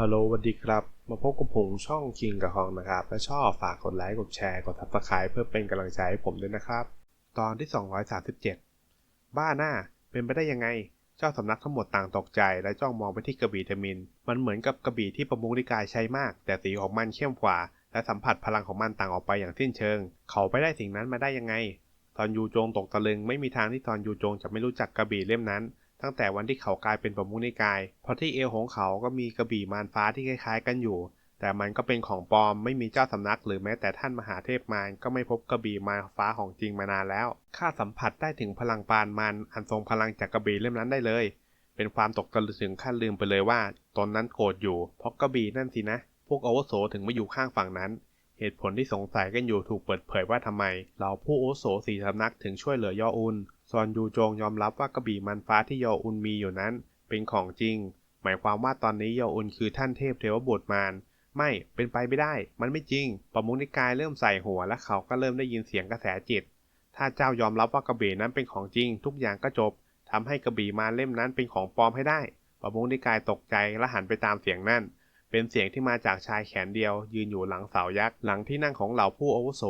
ฮัลโหลสวัสดีครับ มาพบกับผมช่องคิงกับฮองนะครับ ถ้าชอบฝากกดไลค์ กดแชร์ กด subscribe เพื่อเป็นกำลังใจให้ผมด้วยนะครับ ตอนที่ 237 บ้าหน้า เป็นไปได้ยังไง เจ้าสำนักทั้งหมดต่างตกใจ และจ้องมองไปที่กระบี่เทมิน มันเหมือนกับกระบี่ที่ประมุขนิกายใช้มาก แต่สีของมันเข้มกว่า และสัมผัสพลังของมันต่างออกไปอย่างสิ้นเชิง เขาไปได้สิ่งนั้นมาได้ยังไง ตอนยูโจงตกตะลึง ไม่มีทางที่ตอนยูโจงจะไม่รู้จักกระบี่เล่มนั้น ตั้งแต่วันที่เขากลายเป็นประมุขนิกาย เพราะที่เอวของเขาก็มีกระบี่มารฟ้าที่คล้ายๆ กันอยู่ แต่มันก็เป็นของปลอมไม่มีเจ้าสำนักหรือแม้แต่ท่านมหาเทพมารก็ไม่พบกระบี่มารฟ้าของจริงมานานแล้ว ข้าสัมผัสได้ถึงพลังปานมันอันทรงพลังจากกระบี่เล่มนั้นได้เลย เป็นความตกตะลึงถึงขั้นลืมไปเลยว่าตนนั้นโกรธอยู่ เพราะกระบี่นั่นสินะ พวกอวโสถึงมาอยู่ข้างฝั่งนั้น เหตุผลที่สงสัยกันอยู่ถูกเปิดเผยว่าทำไม เหล่าผู้อุโสสีสำนักถึงช่วยเหลือยออุนซอนยูจงยอมรับว่ากระบี่มันฟ้าที่ยออุนมีอยู่นั้น เป็นของจริง หมายความว่าตอนนี้ยออุนคือท่านเทพเทวบุตรมารไม่เป็นไปไม่ได้ มันไม่จริง ประมุขนิกายเริ่มใส่หัวและเขาก็เริ่มได้ยินเสียงกระแสจิต ถ้าเจ้ายอมรับว่ากระบี่นั้นเป็นของจริง ทุกอย่างก็จบทำให้กระบี่มารเล่มนั้นเป็นของปลอมให้ได้ ประมุขนิกายตกใจและหันไปตามเสียงนั่น เป็นเสียงที่มาจากชายแขนเดียว ยืนอยู่หลังเสายักษ์หลังที่นั่งของเหล่าผู้อาวุโส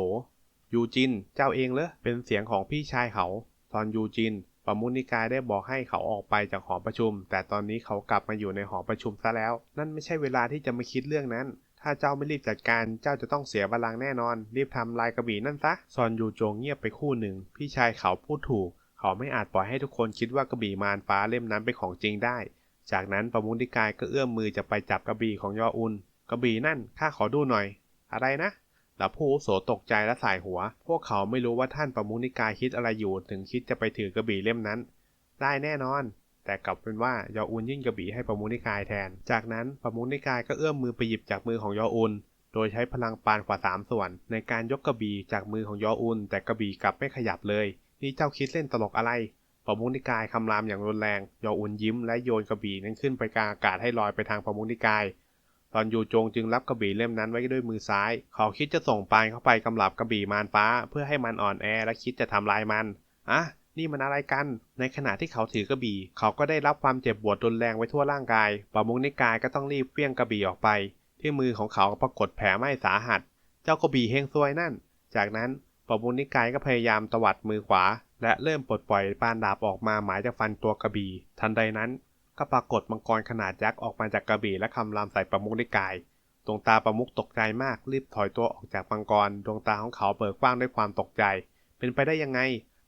ยูจิน เจ้าเองเหรอเป็นเสียงของพี่ชายเขา ตอนยูจินปมุนิกายได้บอกให้เขาออกไปจากหอประชุม แต่ตอนนี้เขากลับมาอยู่ในหอประชุมซะแล้ว นั่นไม่ใช่เวลาที่จะมาคิดเรื่องนั้น ถ้าเจ้าไม่รีบจัดการ เจ้าจะต้องเสียบาลังแน่นอน รีบทำลายกระบี่นั่นซะ ซอนยูโจงเงียบไปคู่หนึ่ง พี่ชายเขาพูดถูก เขาไม่อาจปล่อยให้ทุกคนคิดว่ากระบี่มารฟ้าเล่มนั้นเป็นของจริงได้ จากนั้นประมุนิกายก็เอื้อมมือจะไปจับกระบี่ของยออุนกระบี่นั่นข้าขอดูหน่อย อะไรนะหล่าผู้โสตกใจและสายหัว พวกเขาไม่รู้ว่าท่านประมุขนิกายคิดอะไรอยู่ถึงคิดจะไปถือกระบี่เล่มนั้น ได้แน่นอน แต่กลับเป็นว่ายออุนยื่นกระบี่ให้ประมุขนิกายแทน จากนั้นประมุขนิกายก็เอื้อมมือไปหยิบจากมือของยออุนโดยใช้พลังปานกว่าสามส่วน ในการยกกระบี่จากมือของยออุนแต่กระบี่กลับไม่ขยับเลย นี่เจ้าคิดเล่นตลกอะไร ประมุขนิกายคำรามอย่างรุนแรงยออุนยิ้มและโยนกระบี่นั้นขึ้นไปกลางอากาศให้ลอยไปทางประมุขนิกาย ตอนยูโจงจึงรับกระบี่เล่มนั้นไว้ด้วยมือซ้าย เขาคิดจะส่งปานเข้าไปกำลับกระบี่มารฟ้า เพื่อให้มันอ่อนแอและคิดจะทำลายมันอะนี่มันอะไรกัน ในขณะที่เขาถือกระบี่ เขาก็ได้รับความเจ็บปวดรุนแรงไว้ทั่วร่างกายปามุกนิกายก็ต้องรีบเฟี้ยงกระบี่ออกไป ที่มือของเขาปรากฏแผลไหม้สาหัส เจ้ากระบี่เฮงซวยนั่น จากนั้นปามุกนิกายก็พยายามตวัดมือขวา และเริ่มปลดปล่อยปานดาบออกมาหมายจะฟันตัวกระบี่ ทันใดนั้นก็ปรากฏมังกรขนาดยักษ์ออกมาจากกระบี่และคำรามใส่ปามุกนิกาย ดวงตาประมุกตกใจมากรีบถอยตัวออกจากมังกร ดวงตาของเขาเปิดกว้างด้วยความตกใจ เป็นไปได้ยังไง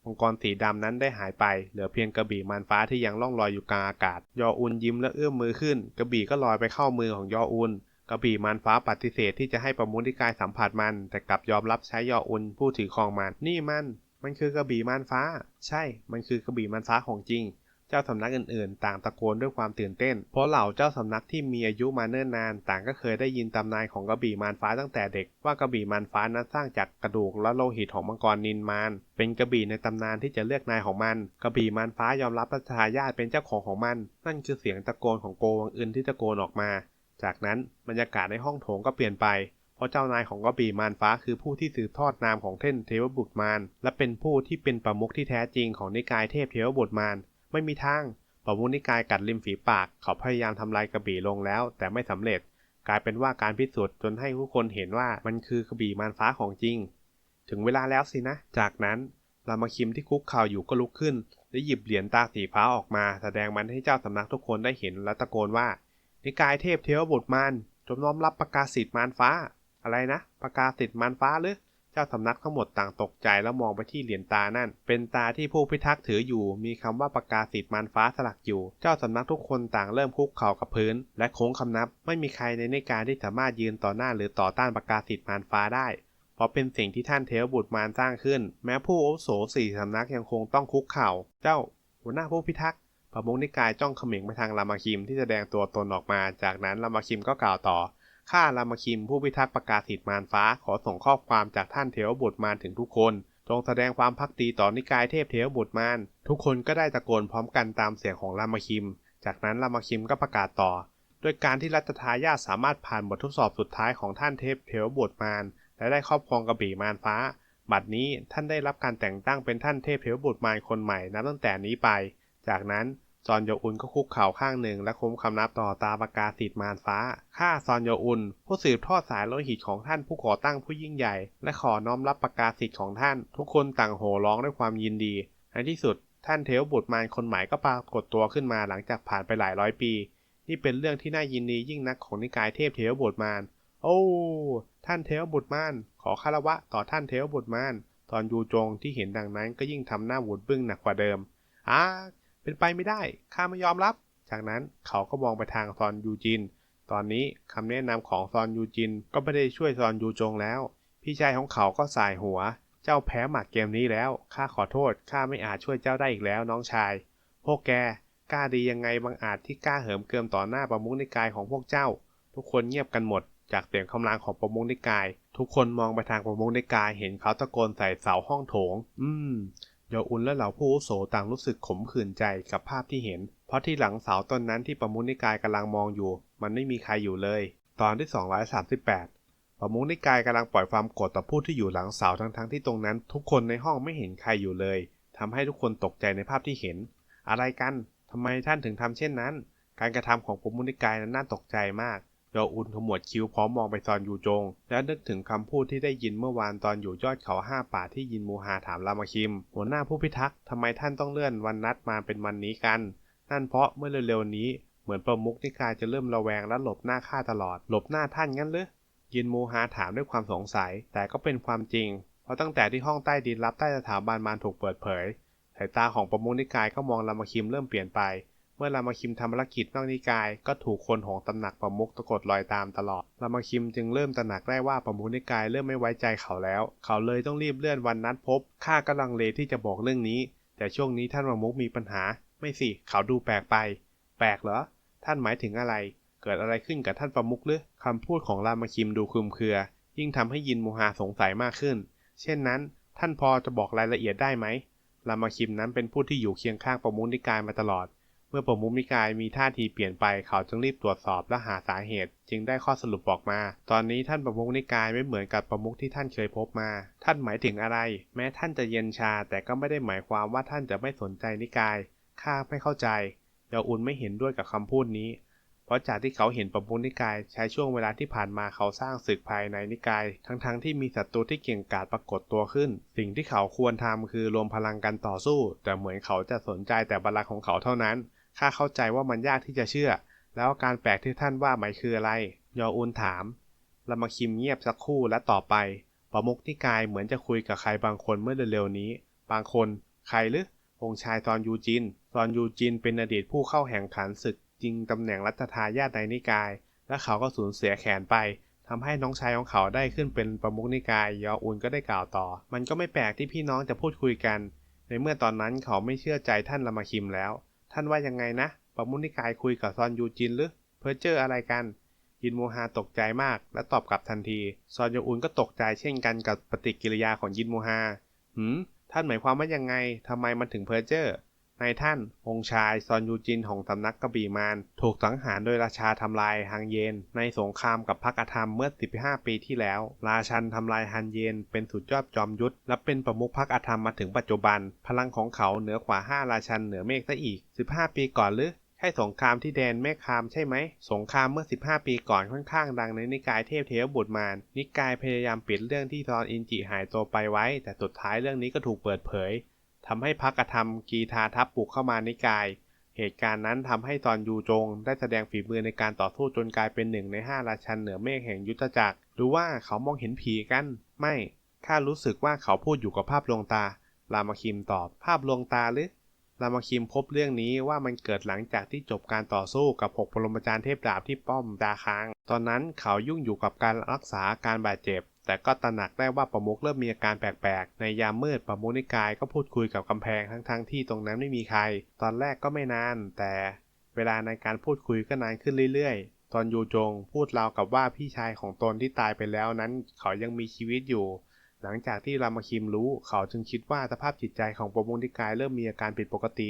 มังกรสีดำนั้นได้หายไป เหลือเพียงกระบี่มารฟ้าที่ยังล่องลอยอยู่กลางอากาศ ยออุนยิ้มและเอื้อมมือขึ้น กระบี่ก็ลอยไปเข้ามือของยออุนกระบี่มารฟ้าปฏิเสธที่จะให้ประมุขนิกายสัมผัสมัน แต่กลับยอมรับใช้ยออุนผู้ถือครองมัน นี่มัน มันคือกระบี่ม่ารฟ้า ใช่ มันคือกระบี่ม่ารฟ้าของจริง เจ้าสำนักอื่นๆ ต่างตะโกนด้วยความตื่นเต้น เพราะเหล่าเจ้าสำนักที่มีอายุมาเนิ่นนาน ต่างก็เคยได้ยินตำนานของกระบี่มารฟ้าตั้งแต่เด็กว่ากระบี่มารฟ้านั้นสร้างจากกระดูกและโลหิตของมังกรนินมารเป็นกระบี่ในตำนานที่จะเลือกนายของมัน กระบี่มารฟ้ายอมรับพระทายาทเป็นเจ้าของของมัน นั่นคือเสียงตะโกนของโกวังอึนที่ตะโกนออกมา จากนั้นบรรยากาศในห้องโถงก็เปลี่ยนไป เพราะเจ้านายของกระบี่มารฟ้าคือผู้ที่สืบทอดนามของเท่นเทวบุตรมารและเป็นผู้ที่เป็นประมุขที่แท้จริงของนิกายเทพเทวบุตรมารไม่มีทางประมุนิกายกัดริมฝีปาก เขาพยายามทำลายกระบี่ลงแล้ว แต่ไม่สำเร็จ กลายเป็นว่าการพิสูจน์จนให้ผู้คนเห็นว่ามันคือกระบี่มารฟ้าของจริง ถึงเวลาแล้วสินะ จากนั้นรามาคิมที่คุกเข่าอยู่ก็ลุกขึ้นและหยิบเหรียญตาสีฟ้าออกมา แสดงมันให้เจ้าสำนักทุกคนได้เห็นและตะโกนว่า นิกายเทพเทวบุตรมารจงน้อมรับประกาศสิทธิ์มารฟ้า อะไรนะประกาศสิทธิ์มารฟ้าหรือเจ้าสำนักทั้งหมดต่างตกใจแล้วมองไปที่เหรียญตานั่น เป็นตาที่ผู้พิทักษ์ถืออยู่ มีคำว่าประกาศสิทธิ์มารฟ้าสลักอยู่ เจ้าสำนักทุกคนต่างเริ่มคุกเข่ากับพื้น และโค้งคำนับ ไม่มีใครในนิกายที่สามารถยืนต่อหน้าหรือต่อต้านประกาศสิทธิ์มารฟ้าได้ เพราะเป็นสิ่งที่ท่านเทวบุตรมารสร้างขึ้น แม้ผู้อุโสสี่สำนักยังคงต้องคุกเข่า เจ้า หัวหน้าผู้พิทักษ์พระมุกนิกายจ้องเขม็งไปทางรามาคิมที่แสดงตัวตนออกมา จากนั้นรามาคิมก็กล่าวต่อ ข้ารามคิมผู้พิทักษ์ประกาศสิทธิ์มารฟ้าขอส่งข้อความจากท่านเทวบุตรมารถึงทุกคน จงแสดงความพักดีต่อนิกายเทพเทวบุตรมารทุกคนก็ได้ตะโกนพร้อมกันตามเสียงของรามคิม จากนั้นรามคิมก็ประกาศต่อด้วยการที่รัชทายาสามารถผ่านบททดสอบสุดท้ายของท่านเทพเทวบุตรมารและได้ครอบครองกระบี่มารฟ้า บัดนี้ท่านได้รับการแต่งตั้งเป็นท่านเทพเทวบุตรมารคนใหม่นับตั้งแต่นี้ไป จากนั้น ซอนโยอุนก็คุกเข่าข้างหนึ่งและคุ้มคำนับต่อตาประกาศสิทธิ์มารฟ้าข้าซอนโยอุน ผู้สืบทอดสายโลหิตของท่านผู้ก่อตั้งผู้ยิ่งใหญ่ และขอน้อมรับประกาศสิทธิ์ของท่าน ทุกคนต่างโห่ร้องด้วยความยินดี ในที่สุดท่านเทวบุตรมารคนใหม่ก็ปรากฏตัวขึ้นมาหลังจากผ่านไปหลายร้อยปี นี่เป็นเรื่องที่น่ายินดียิ่งนักของนิกายเทพเทวบุตรมารโอ้ท่านเทวบุตรมารขอคารวะต่อท่านเทวบุตรมารตอนยูจงที่เห็นดังนั้นก็ยิ่งทำหน้าหวุดบึ้งหนักกว่าเดิมอ้า เป็นไปไม่ได้ข้าไม่ยอมรับ จากนั้นเขาก็มองไปทางซอนยูจิน ตอนนี้คำแนะนำของซอนยูจินก็ไม่ได้ช่วยซอนยูจงแล้ว พี่ชายของเขาก็สายหัว เจ้าแพ้หมากเกมนี้แล้วข้าขอโทษข้าไม่อาจช่วยเจ้าได้อีกแล้วน้องชาย พวกแกกล้าดียังไงบางอาจที่กล้าเหิมเกิมต่อหน้าประมุขนิกายของพวกเจ้า ทุกคนเงียบกันหมด จากเสียงคำรามของประมุขนิกาย ทุกคนมองไปทางประมุขนิกายเห็นเขาตะโกนใส่เสาห้องโถง อืม โยอุนและเหล่าผู้อุโสต่างรู้สึกขมขื่นใจกับภาพที่เห็น เพราะที่หลังเสาต้นนั้นที่ประมุนิกายกำลังมองอยู่ มันไม่มีใครอยู่เลย ตอนที่ 238 ประมุนิกายกำลังปล่อยความโกรธต่อผู้ที่อยู่หลังเสาทั้งๆที่ตรงนั้น ทุกคนในห้องไม่เห็นใครอยู่เลยทำให้ทุกคนตกใจในภาพที่เห็น อะไรกันทำไมท่านถึงทำเช่นนั้น การกระทำของประมุนิกายนั้นน่าตกใจมาก โยอุนขมวดคิ้วพร้อมมองไปซอนยูจง แล้วนึกถึงคำพูดที่ได้ยินเมื่อวานตอนอยู่ยอดเขาห้าป่าที่ยินมูฮาถามรามาคิม หัวหน้าผู้พิทักษ์ทำไมท่านต้องเลื่อนวันนัดมาเป็นวันนี้กัน นั่นเพราะเมื่อเร็วๆนี้ เหมือนประมุขนิกายจะเริ่มระแวงและหลบหน้าข้าตลอด หลบหน้าท่านงั้นหรือยินมูฮาถามด้วยความสงสัย แต่ก็เป็นความจริง เพราะตั้งแต่ที่ห้องใต้ดินลับใต้สถาบันมารถูกเปิดเผยสายตาของประมุขนิกายก็มองรามาคิมเริ่มเปลี่ยนไป เมื่อรามาคิมทำภารกิจนอกนิกาย ก็ถูกคนของตำหนักประมุขตะกดรอยตามตลอดรามาคิมจึงเริ่มตระหนักได้ว่าประมุขนิกายเริ่มไม่ไว้ใจเขาแล้ว เขาเลยต้องรีบเลื่อนวันนัดพบข้ากำลังเลที่จะบอกเรื่องนี้ แต่ช่วงนี้ท่านประมุขมีปัญหา ไม่สิ เขาดูแปลกไป แปลกเหรอ ท่านหมายถึงอะไร เกิดอะไรขึ้นกับท่านประมุขหรือคำพูดของรามาคิมดูคลุมเครือ ยิ่งทำให้ยินมูฮาสงสัยมากขึ้น เช่นนั้น ท่านพอจะบอกรายละเอียดได้ไหมรามาคิมนั้นเป็นผู้ที่อยู่เคียงข้างประมุขนิกายมาตลอด เมื่อปมุขนิกายมีท่าทีเปลี่ยนไปเขาจึงรีบตรวจสอบและหาสาเหตุ จึงได้ข้อสรุปบอกมา ตอนนี้ท่านประมุขนิกายไม่เหมือนกับประมุขที่ท่านเคยพบมา ท่านหมายถึงอะไร แม้ท่านจะเย็นชา แต่ก็ไม่ได้หมายความว่าท่านจะไม่สนใจนิกายข้าไม่เข้าใจยาอุนไม่เห็นด้วยกับคำพูดนี้ เพราะจากที่เขาเห็นประมุขนิกายใช้ช่วงเวลาที่ผ่านมาเขาสร้างศึกภายในนิกาย ทั้งๆที่มีศัตรูที่เก่งกาจปรากฏตัวขึ้น สิ่งที่เขาควรทำคือรวมพลังกันต่อสู้ แต่เหมือนเขาจะสนใจแต่บาลังก์ของเขาเท่านั้น ข้าเข้าใจว่ามันยากที่จะเชื่อ แล้วการแปลกที่ท่านว่าหมายคืออะไร ยออุนถามลามาคิมเงียบสักครู่และต่อไปประมุขนิกายเหมือนจะคุยกับใครบางคนเมื่อเร็วๆนี้ บางคนใครหรือองค์ชายซอนยูจินซอนยูจินเป็นอดีตผู้เข้าแข่งขันศึกจริงตำแหน่งรัฐทายาทในนิกาย และเขาก็สูญเสียแขนไปทำให้น้องชายของเขาได้ขึ้นเป็นประมุขนิกาย ยออุนก็ได้กล่าวต่อ มันก็ไม่แปลกที่พี่น้องจะพูดคุยกัน ในเมื่อตอนนั้นเขาไม่เชื่อใจท่านรามาคิมแล้ว ท่านว่ายังไงนะประมุนิกายคุยกับซอนยูจินหรือเพ้อเจอร์อะไรกัน ยินโมฮาตกใจมากและตอบกลับทันที ซอนยูอุนก็ตกใจเช่นกันกับปฏิกิริยาของยินโมฮาหืมท่านหมายความว่ายังไงทำไมมันถึงเพ้อเจอร์ นายท่าน องค์ชายซอนยูจินของสำนักกระบี่มารถูกสังหารโดยราชาทำลายฮังเยน ในสงครามกับพรรคธรรมเมื่อ 15 ปีที่แล้ว ราชันทำลายฮันเยน เป็นสุดยอดจอมยุทธและเป็นประมุขพรรคธรรมมาถึงปัจจุบัน พลังของเขาเหนือกว่า 5 ราชันเหนือเมฆซะอีก 15 ปีก่อนหรือใช่สงครามที่แดนแม่คามใช่ไหม สงครามเมื่อ 15 ปีก่อนค่อนข้างดังในนิกายเทพเทวบุตรมารนิกายพยายามปิดเรื่องที่ซอนอินจิหายตัวไปไว้ แต่สุดท้ายเรื่องนี้ก็ถูกเปิดเผย ทำให้พักกระทำกีทาทัพบุกเข้ามานิกาย เหตุการณ์นั้นทำให้ตอนยูจง ได้แสดงฝีมือในการต่อสู้จนกลายเป็นหนึ่งในห้าราชันเหนือเมฆแห่งยุทธจักร หรือว่าเขามองเห็นผีกัน ไม่ข้ารู้สึกว่าเขาพูดอยู่กับภาพลวงตา รามาคิมตอบ ภาพลวงตาหรือ รามาคิมพบเรื่องนี้ว่ามันเกิดหลังจากที่จบการต่อสู้กับหกปรมาจารย์เทพดาบที่ป้อมดาคาง ตอนนั้นเขายุ่งอยู่กับการรักษาการบาดเจ็บ แต่ก็ตระหนักได้ว่าประมุขเริ่มมีอาการแปลกๆ ในยามมืดประมุขนิกายก็พูดคุยกับกำแพงทั้งๆที่ตรงนั้นไม่มีใคร ตอนแรกก็ไม่นาน แต่เวลาในการพูดคุยก็นานขึ้นเรื่อยๆ ตอนยูจงพูดราวกับว่าพี่ชายของตนที่ตายไปแล้วนั้นเขายังมีชีวิตอยู่ หลังจากที่รามาคิมรู้เขาจึงคิดว่าสภาพจิตใจของประมุนิกายเริ่มมีอาการผิดปกติ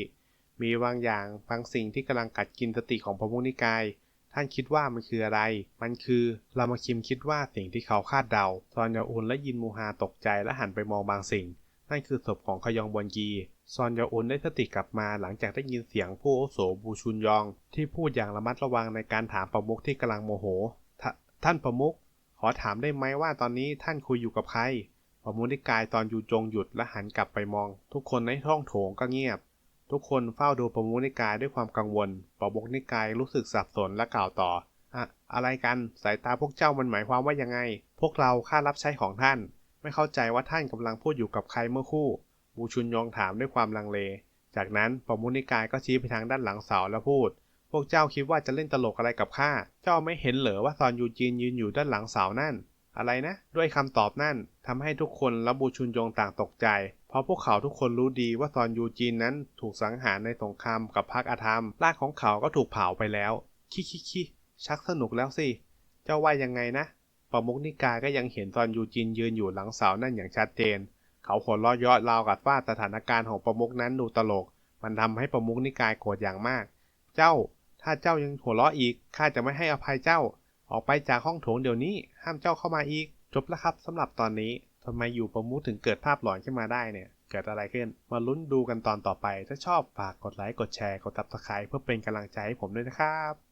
มีบางอย่างบางสิ่งที่กำลังกัดกินสติของประมุนิกาย ท่านคิดว่ามันคืออะไร มันคือรามาคิมคิดว่าสิ่งที่เขาคาดเดา ซอนยาอุนและยินมูฮาตกใจและหันไปมองบางสิ่ง นั่นคือศพของขยองบวนกี ซอนยาอุนได้สติกลับมาหลังจากได้ยินเสียงผู้อโสบูชุนยอง ที่พูดอย่างระมัดระวังในการถามประมุขที่กำลังโมโหทท่านประมุขขอถามได้ไหมว่าตอนนี้ท่านคุยอยู่กับใครประมุขนิกายตอนยูจงหยุดและหันกลับไปมอง ทุกคนในห้องโถงก็เงียบ ทุกคนเฝ้าดูประมุขนิกายด้วยความกังวล ประมุขนิกายรู้สึกสับสนและกล่าวต่ออะอะไรกัน สายตาพวกเจ้ามันหมายความว่ายังไง พวกเราข้ารับใช้ของท่าน ไม่เข้าใจว่าท่านกำลังพูดอยู่กับใครเมื่อคู่ บูชุนยองถามด้วยความลังเล จากนั้นประมุขนิกายก็ชี้ไปทางด้านหลังเสาแล้วพูด พวกเจ้าคิดว่าจะเล่นตลกอะไรกับข้า เจ้าไม่เห็นเหรอว่าซอนยูจีนยืนอยู่ด้านหลังเสานั่น อะไรนะ ด้วยคำตอบนั่นทำให้ทุกคนและบูชุนยองต่างตกใจ เพราะพวกเขาทุกคนรู้ดีว่าซอนยูจีนนั้นถูกสังหารในสงครามกับพรรคอาธรรมร่างของเขาก็ถูกเผาไปแล้ว คิคิคิชักสนุกแล้วสิ เจ้าว่ายังไงนะประมุกนิกายก็ยังเห็นซอนยูจินยืนอยู่หลังเสานั่นอย่างชัดเจน เขาหัวเราะเยาะราวกับว่าสถานการณ์ของประมุกนั้นดูตลก มันทำให้ประมุกนิกายโกรธอย่างมาก เจ้า ถ้าเจ้ายังหัวเราะอีก ข้าจะไม่ให้อภัยเจ้า ออกไปจากห้องโถงเดี๋ยวนี้ ห้ามเจ้าเข้ามาอีก จบแล้วครับสำหรับตอนนี้ ทำไมอยู่ประมุกถึงเกิดภาพหลอนขึ้นมาได้เนี่ย เกิดอะไรขึ้น มาลุ้นดูกันตอนต่อไป ถ้าชอบฝากกดไลค์ กดแชร์ กดตับสไครเพื่อเป็นกำลังใจให้ผมด้วยนะครับ